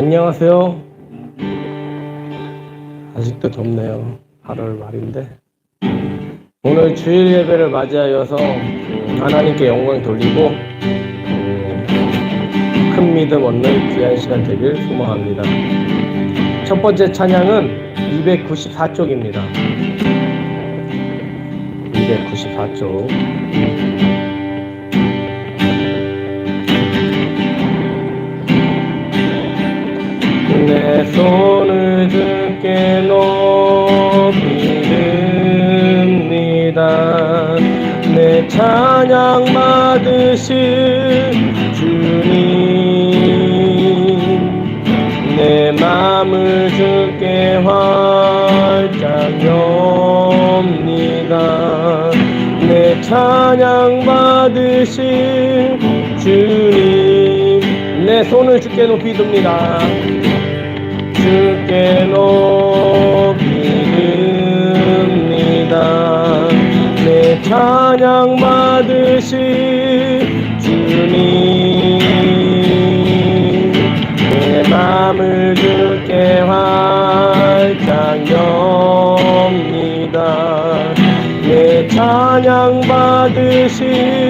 안녕하세요. 아직도 덥네요. 8월 말인데. 오늘 주일 예배를 맞이하여서 음, 하나님께 영광 돌리고 음, 큰 믿음 얻는 귀한 시간 되길 소망합니다. 첫 번째 찬양은 294쪽입니다. 294쪽. 내 손을 주께 높 받으실 주님 내 맘을 주께 활짝 엽니다. 내 찬양 받으실 주님 내 손을 주께 높이 듭니다. 주께 높이 듭니다. 내 찬양 받으실 내 맘을 주께 활짝 엽니다. 내 찬양 받으실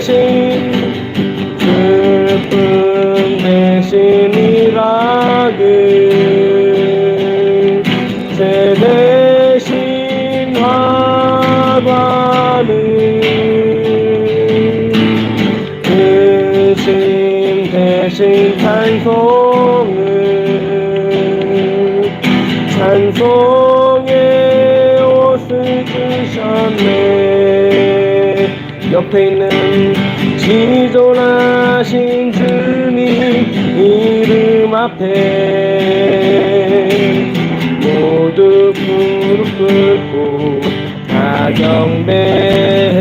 대신 슬픔 대신이라 그제 대신 화관을 근심 대신 찬송을 찬송의 옷을 주셨네 옆에 있는 앞에 모두 무릎 꿇고 다 경배해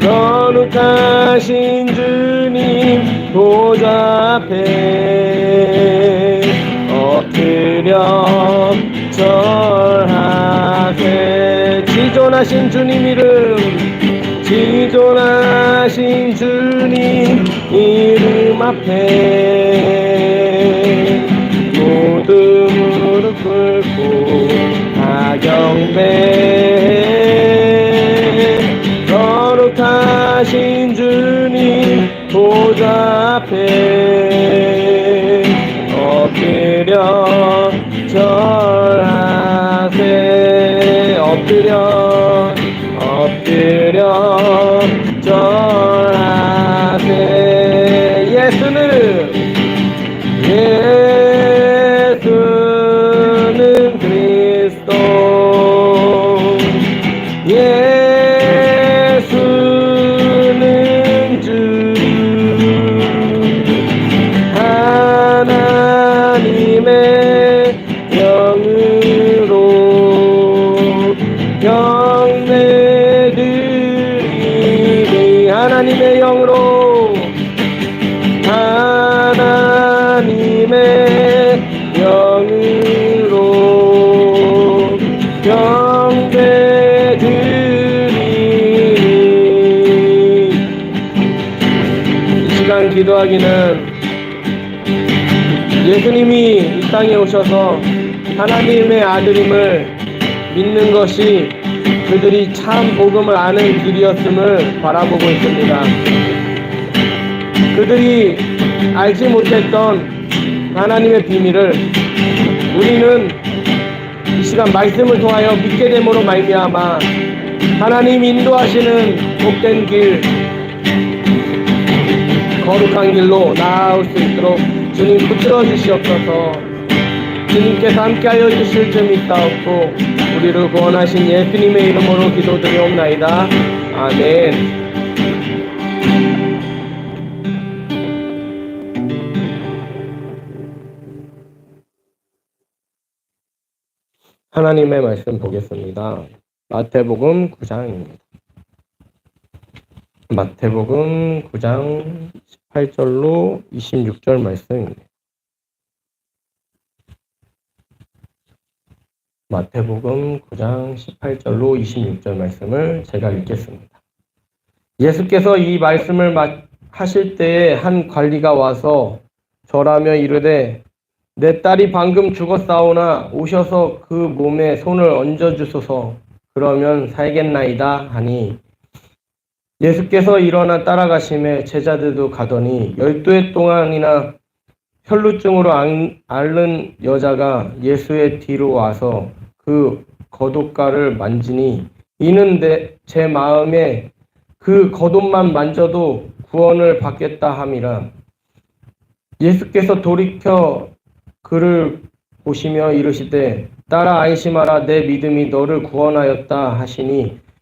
거룩하신 주님 보좌 앞에 엎드려 절하세. 지존하신 주님 이름 지존하신 주님 이름 앞에 하신 주님 보좌 앞에 엎드려 절하세 엎드려 기도하기는 예수님이 이 땅에 오셔서 하나님의 아들임을 믿는 것이 그들이 참 복음을 아는 길이었음을 바라보고 있습니다. 그들이 알지 못했던 하나님의 비밀을 우리는 이 시간 말씀을 통하여 믿게 됨으로 말미암아 하나님 인도하시는 복된 길 거룩한 길로 나아올 수 있도록 주님 붙들어 주시옵소서 주님께서 함께하여 주실 점이 있다옵고 우리를 구원하신 예수님의 이름으로 기도드리옵나이다 아멘 하나님의 말씀 보겠습니다. 마태복음 9장입니다. 마태복음 9장 18절로 26절 말씀입니다. 마태복음 9장 18절로 26절 말씀을 제가 읽겠습니다. 예수께서 이 말씀을 하실 때에 한 관리가 와서 절하며 이르되 내 딸이 방금 죽었사오나 오셔서 그 몸에 손을 얹어 주소서 그러면 살겠나이다 하니 예수께서 일어나 따라가심에 제자들도 가더니 열두 해 동안이나 혈루증으로 앓는 여자가 예수의 뒤로 와서 그 겉옷가를 만지니 이는 내, 제 마음에 그 겉옷만 만져도 구원을 받겠다 함이라. 예수께서 돌이켜 그를 보시며 이르시되 따라 안심하라. 내 믿음이 너를 구원하였다 하시니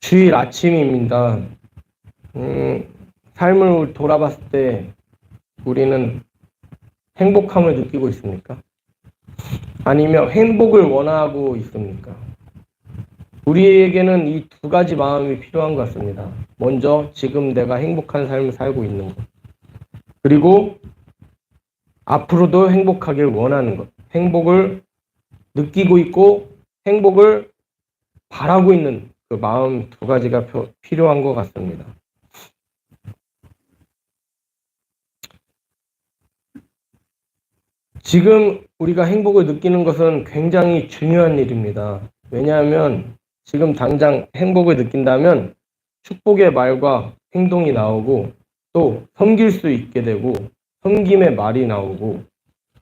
주일 아침입니다. 음, 삶을 돌아봤을 때 우리는 행복함을 느끼고 있습니까? 아니면 행복을 원하고 있습니까? 우리에게는 이 두 가지 마음이 필요한 것 같습니다. 먼저 지금 내가 행복한 삶을 살고 있는 것. 그리고 앞으로도 행복하길 원하는 것. 행복을 느끼고 있고 행복을 바라고 있는 그 마음 두 가지가 필요한 것 같습니다. 지금 우리가 행복을 느끼는 것은 굉장히 중요한 일입니다. 왜냐하면 지금 당장 행복을 느낀다면 축복의 말과 행동이 나오고 또 섬길 수 있게 되고 섬김의 말이 나오고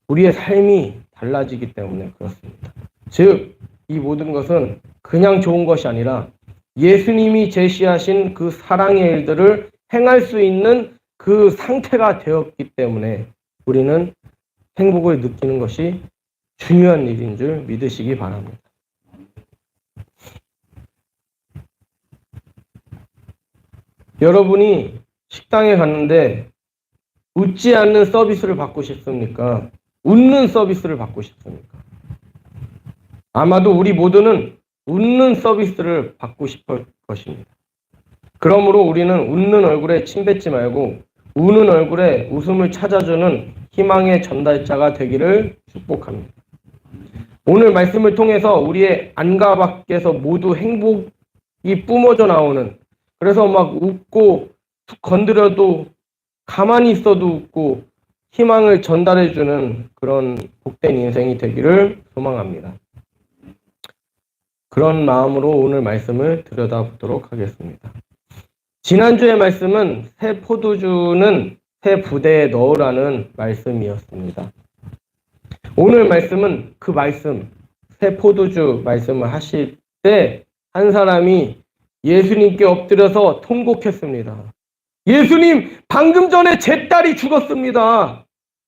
우리의 삶이 달라지기 때문에 그렇습니다. 즉, 이 모든 것은 그냥 좋은 것이 아니라 예수님이 제시하신 그 사랑의 일들을 행할 수 있는 그 상태가 되었기 때문에 우리는 행복을 느끼는 것이 중요한 일인 줄 믿으시기 바랍니다. 여러분이 식당에 갔는데 웃지 않는 서비스를 받고 싶습니까? 웃는 서비스를 받고 싶습니까? 아마도 우리 모두는 웃는 서비스를 받고 싶을 것입니다. 그러므로 우리는 웃는 얼굴에 침 뱉지 말고 우는 얼굴에 웃음을 찾아주는 희망의 전달자가 되기를 축복합니다. 오늘 말씀을 통해서 우리의 안과 밖에서 모두 행복이 뿜어져 나오는 그래서 막 웃고 건드려도 가만히 있어도 웃고 희망을 전달해주는 그런 복된 인생이 되기를 소망합니다. 그런 마음으로 오늘 말씀을 들여다보도록 하겠습니다. 지난주의 말씀은 새 포도주는 새 부대에 넣으라는 말씀이었습니다. 오늘 말씀은 그 말씀, 새 포도주 말씀을 하실 때 한 사람이 예수님께 엎드려서 통곡했습니다. 예수님, 방금 전에 제 딸이 죽었습니다.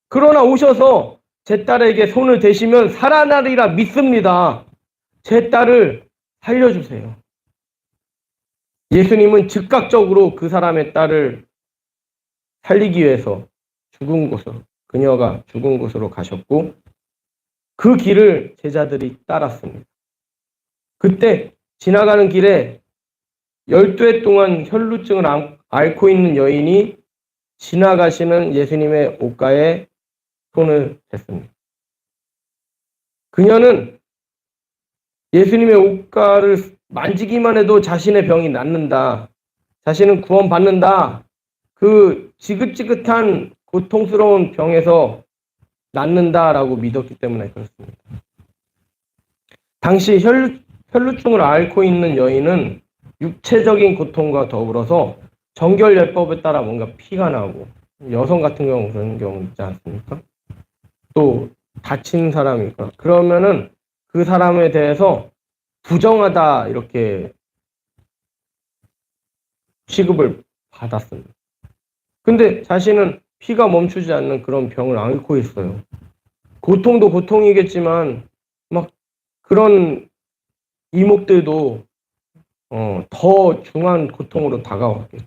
그러나 오셔서 제 딸에게 손을 대시면 살아나리라 믿습니다. 제 딸을 살려주세요. 예수님은 즉각적으로 그 사람의 딸을 살리기 위해서 죽은 곳으로, 그녀가 죽은 곳으로 가셨고, 그 길을 제자들이 따랐습니다. 그때 지나가는 길에 열두 해 동안 혈루증을 앓고 있는 여인이 지나가시는 예수님의 옷가에 손을 댔습니다. 그녀는 예수님의 옷가를 만지기만 해도 자신의 병이 낫는다. 자신은 구원받는다. 그 지긋지긋한 고통스러운 병에서 낫는다라고 믿었기 때문에 그렇습니다. 당시 혈, 혈루증을 앓고 있는 여인은 육체적인 고통과 더불어서 정결예법에 따라 뭔가 피가 나고 여성 같은 경우 그런 경우 있지 않습니까? 또 다친 사람이 있거나 그러면은 그 사람에 대해서 부정하다 이렇게 취급을 받았습니다. 근데 자신은 피가 멈추지 않는 그런 병을 앓고 있어요. 고통도 고통이겠지만 막 그런 이목들도 어, 더 중한 고통으로 다가왔겠죠.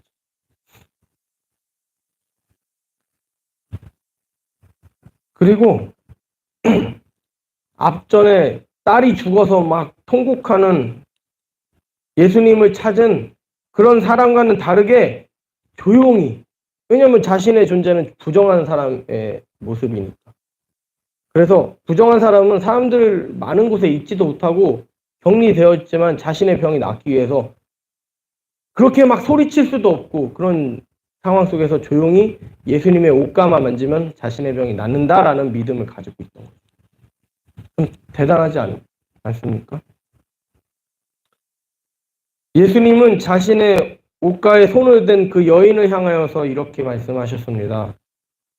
그리고 앞전에 딸이 죽어서 막 통곡하는 예수님을 찾은 그런 사람과는 다르게 조용히 왜냐하면 자신의 존재는 부정한 사람의 모습이니까. 그래서 부정한 사람은 사람들 많은 곳에 있지도 못하고 격리되어 있지만 자신의 병이 낫기 위해서 그렇게 막 소리칠 수도 없고 그런 상황 속에서 조용히 예수님의 옷가만 만지면 자신의 병이 낫는다라는 믿음을 가지고 있던 거죠. 좀 대단하지 않, 않습니까? 예수님은 자신의 옷가에 손을 댄 그 여인을 향하여서 이렇게 말씀하셨습니다.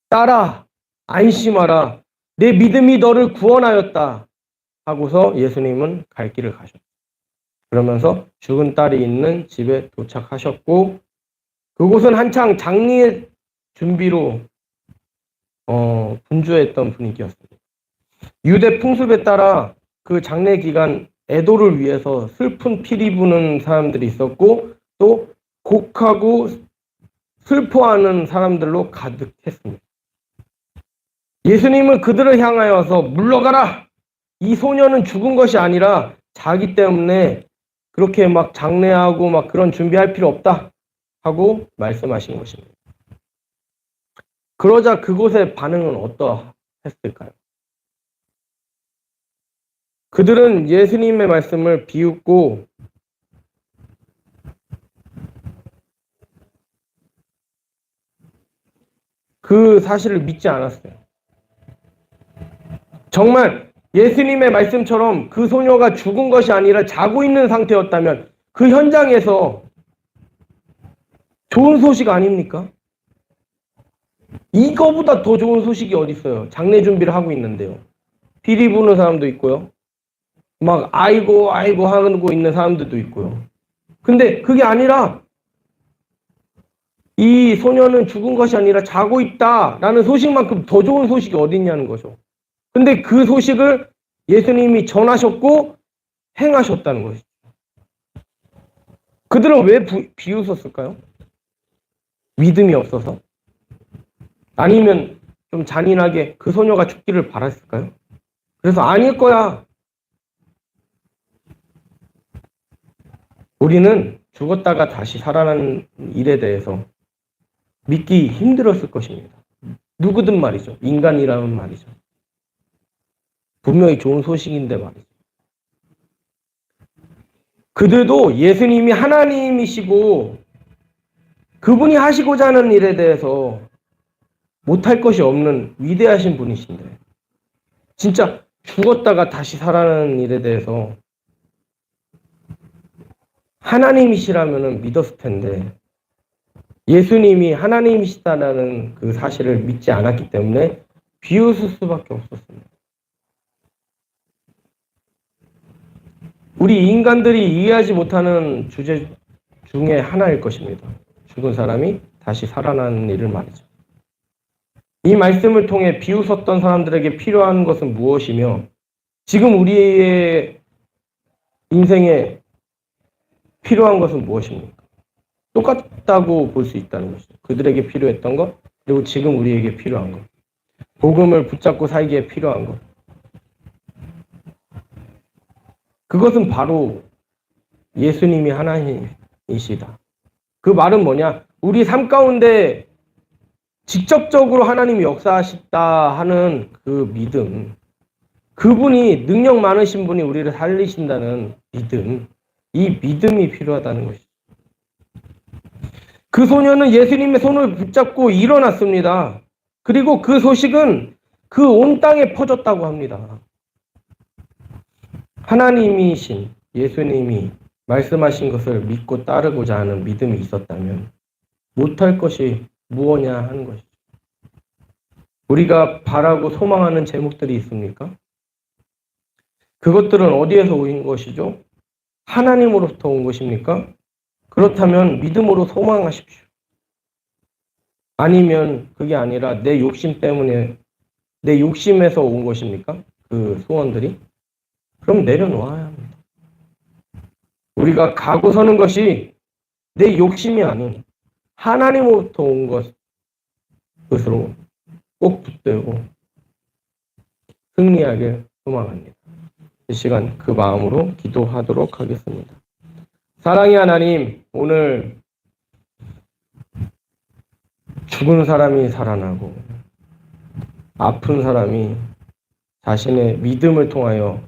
딸아, 안심하라. 내 믿음이 너를 구원하였다. 하고서 예수님은 갈 길을 가셨다. 그러면서 죽은 딸이 있는 집에 도착하셨고, 그곳은 한창 장례 준비로 어, 분주했던 분위기였습니다. 유대 풍습에 따라 그 장례 기간 애도를 위해서 슬픈 피리 부는 사람들이 있었고 또 곡하고 슬퍼하는 사람들로 가득했습니다. 예수님은 그들을 향하여서 물러가라! 이 소녀는 죽은 것이 아니라 자기 때문에 그렇게 막 장례하고 막 그런 준비할 필요 없다 하고 말씀하신 것입니다. 그러자 그곳의 반응은 어떠했을까요? 그들은 예수님의 말씀을 비웃고 그 사실을 믿지 않았어요. 정말 예수님의 말씀처럼 그 소녀가 죽은 것이 아니라 자고 있는 상태였다면 그 현장에서 좋은 소식 아닙니까? 이거보다 더 좋은 소식이 어디 있어요? 장례 준비를 하고 있는데요. 피리 부는 사람도 있고요. 막 아이고 아이고 하고 있는 사람들도 있고요. 근데 그게 아니라 이 소녀는 죽은 것이 아니라 자고 있다라는 소식만큼 더 좋은 소식이 어디 있냐는 거죠. 근데 그 소식을 예수님이 전하셨고 행하셨다는 것이죠. 그들은 왜 부, 비웃었을까요? 믿음이 없어서? 아니면 좀 잔인하게 그 소녀가 죽기를 바랐을까요? 그래서 아닐 거야. 우리는 죽었다가 다시 살아난 일에 대해서 믿기 힘들었을 것입니다. 누구든 말이죠. 인간이라는 말이죠. 분명히 좋은 소식인데 말이죠. 그들도 예수님이 하나님이시고 그분이 하시고자 하는 일에 대해서 못할 것이 없는 위대하신 분이신데 진짜 죽었다가 다시 살아나는 일에 대해서 하나님이시라면 믿었을 텐데 예수님이 하나님이시다라는 그 사실을 믿지 않았기 때문에 비웃을 수밖에 없었습니다. 우리 인간들이 이해하지 못하는 주제 중에 하나일 것입니다. 죽은 사람이 다시 살아나는 일을 말이죠. 이 말씀을 통해 비웃었던 사람들에게 필요한 것은 무엇이며 지금 우리의 인생에 필요한 것은 무엇입니까? 똑같다고 볼 수 있다는 것이죠. 그들에게 필요했던 것, 그리고 지금 우리에게 필요한 것. 복음을 붙잡고 살기에 필요한 것. 그것은 바로 예수님이 하나님이시다. 그 말은 뭐냐? 우리 삶 가운데 직접적으로 하나님이 역사하셨다 하는 그 믿음. 그분이 능력 많으신 분이 우리를 살리신다는 믿음. 이 믿음이 필요하다는 것이죠. 그 소녀는 예수님의 손을 붙잡고 일어났습니다. 그리고 그 소식은 그 온 땅에 퍼졌다고 합니다. 하나님이신 예수님이 말씀하신 것을 믿고 따르고자 하는 믿음이 있었다면 못할 것이 무엇냐 하는 것이죠. 우리가 바라고 소망하는 제목들이 있습니까? 그것들은 어디에서 오인 것이죠? 하나님으로부터 온 것입니까? 그렇다면 믿음으로 소망하십시오. 아니면 그게 아니라 내 욕심 때문에 내 욕심에서 온 것입니까? 그 소원들이? 그럼 내려놓아야 합니다. 우리가 가고 서는 것이 내 욕심이 아닌 하나님으로부터 온 것, 것으로 꼭 붙들고 승리하길 소망합니다. 이 시간 그 마음으로 기도하도록 하겠습니다. 사랑의 하나님, 오늘 죽은 사람이 살아나고 아픈 사람이 자신의 믿음을 통하여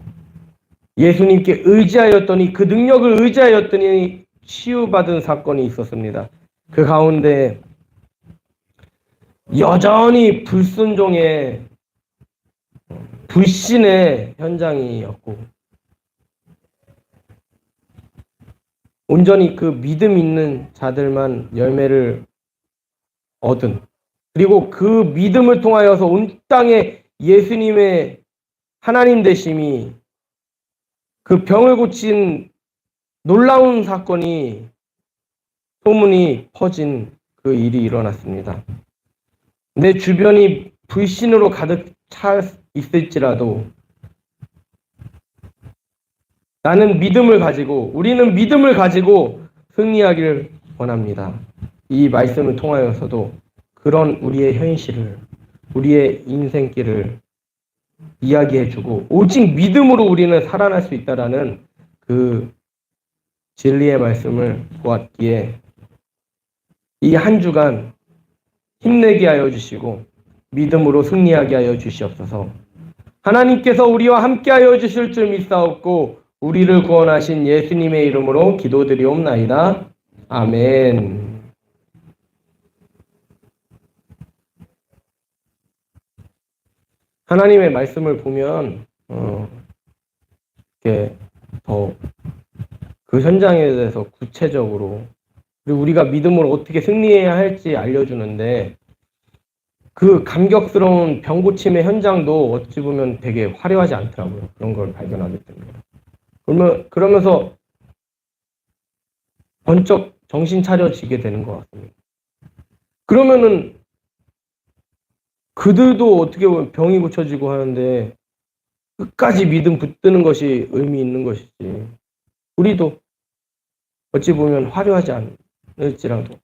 예수님께 의지하였더니 그 능력을 의지하였더니 치유받은 사건이 있었습니다. 그 가운데 여전히 불순종의 불신의 현장이었고 온전히 그 믿음 있는 자들만 열매를 얻은 그리고 그 믿음을 통하여서 온 땅에 예수님의 하나님 되심이 그 병을 고친 놀라운 사건이 소문이 퍼진 그 일이 일어났습니다. 내 주변이 불신으로 가득 차 있을지라도 나는 믿음을 가지고 우리는 믿음을 가지고 승리하기를 원합니다. 이 말씀을 통하여서도 그런 우리의 현실을 우리의 인생길을 이야기해주고 오직 믿음으로 우리는 살아날 수 있다라는 그 진리의 말씀을 보았기에 이 한 주간 힘내게 하여 주시고 믿음으로 승리하게 하여 주시옵소서. 하나님께서 우리와 함께 하여 주실 줄 믿사옵고 우리를 구원하신 예수님의 이름으로 기도드리옵나이다. 아멘. 하나님의 말씀을 보면 어, 이렇게 더 그 현장에 대해서 구체적으로 그리고 우리가 믿음으로 어떻게 승리해야 할지 알려주는데 그 감격스러운 병고침의 현장도 어찌 보면 되게 화려하지 않더라고요. 그런 걸 발견하게 됩니다. 그러면 그러면서 번쩍 정신 차려지게 되는 것 같습니다. 그러면은 그들도 어떻게 보면 병이 고쳐지고 하는데 끝까지 믿음 붙드는 것이 의미 있는 것이지. 우리도 어찌 보면 화려하지 않을지라도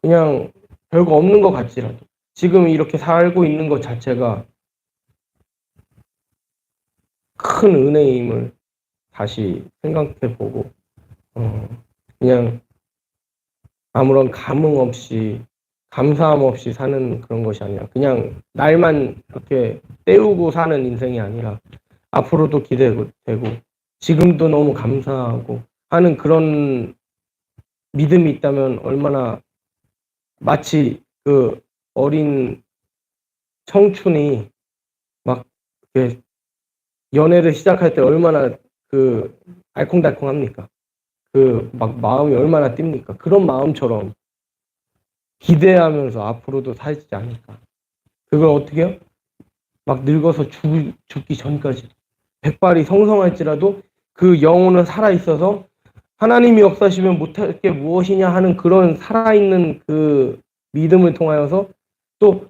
그냥 별거 없는 것 같지라도 지금 이렇게 살고 있는 것 자체가 큰 은혜임을 다시 생각해 보고 어, 그냥 아무런 감흥 없이 감사함 없이 사는 그런 것이 아니라 그냥 날만 이렇게 때우고 사는 인생이 아니라 앞으로도 기대되고 지금도 너무 감사하고 하는 그런 믿음이 있다면 얼마나 마치 그 어린 청춘이 막 연애를 시작할 때 얼마나 그 알콩달콩합니까? 그 막 마음이 얼마나 띱니까? 그런 마음처럼 기대하면서 앞으로도 살지 않을까. 그걸 어떻게 해요? 막 늙어서 죽, 죽기 전까지 백발이 성성할지라도 그 영혼은 살아있어서 하나님이 역사시면 못할 게 무엇이냐 하는 그런 살아있는 그 믿음을 통하여서 또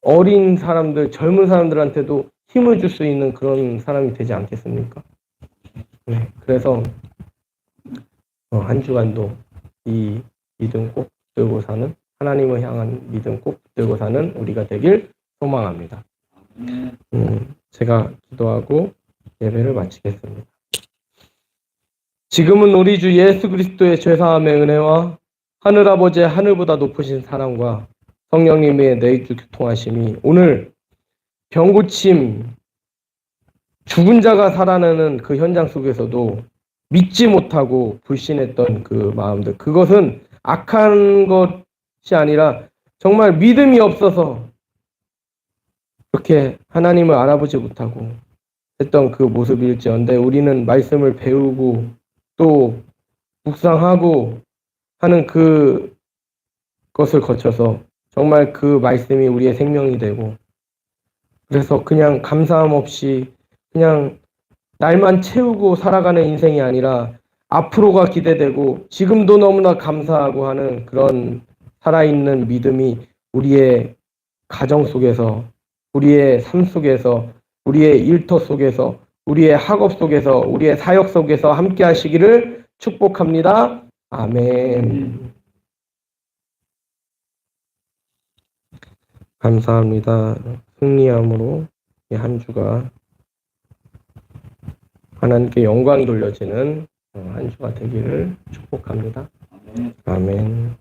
어린 사람들, 젊은 사람들한테도 힘을 줄 수 있는 그런 사람이 되지 않겠습니까? 네, 그래서 어, 한 주간도 이 믿음 꼭 붙들고 사는 하나님을 향한 믿음 꼭 붙들고 사는 우리가 되길 소망합니다. 음, 제가 기도하고 예배를 마치겠습니다. 지금은 우리 주 예수 그리스도의 죄사함의 은혜와 하늘아버지의 하늘보다 높으신 사랑과 성령님의 내주 교통하심이 오늘 병고침 죽은 자가 살아나는 그 현장 속에서도 믿지 못하고 불신했던 그 마음들. 그것은 악한 것이 아니라 정말 믿음이 없어서 그렇게 하나님을 알아보지 못하고 했던 그 모습일지언데 우리는 말씀을 배우고 또 묵상하고 하는 그 것을 거쳐서 정말 그 말씀이 우리의 생명이 되고 그래서 그냥 감사함 없이 그냥 날만 채우고 살아가는 인생이 아니라 앞으로가 기대되고 지금도 너무나 감사하고 하는 그런 살아있는 믿음이 우리의 가정 속에서 우리의 삶 속에서 우리의 일터 속에서 우리의 학업 속에서 우리의 사역 속에서 함께 하시기를 축복합니다. 아멘. 감사합니다. 승리함으로 이한 주가 하나님께 영광이 돌려지는 어, 한 주가 되기를 축복합니다. 아멘.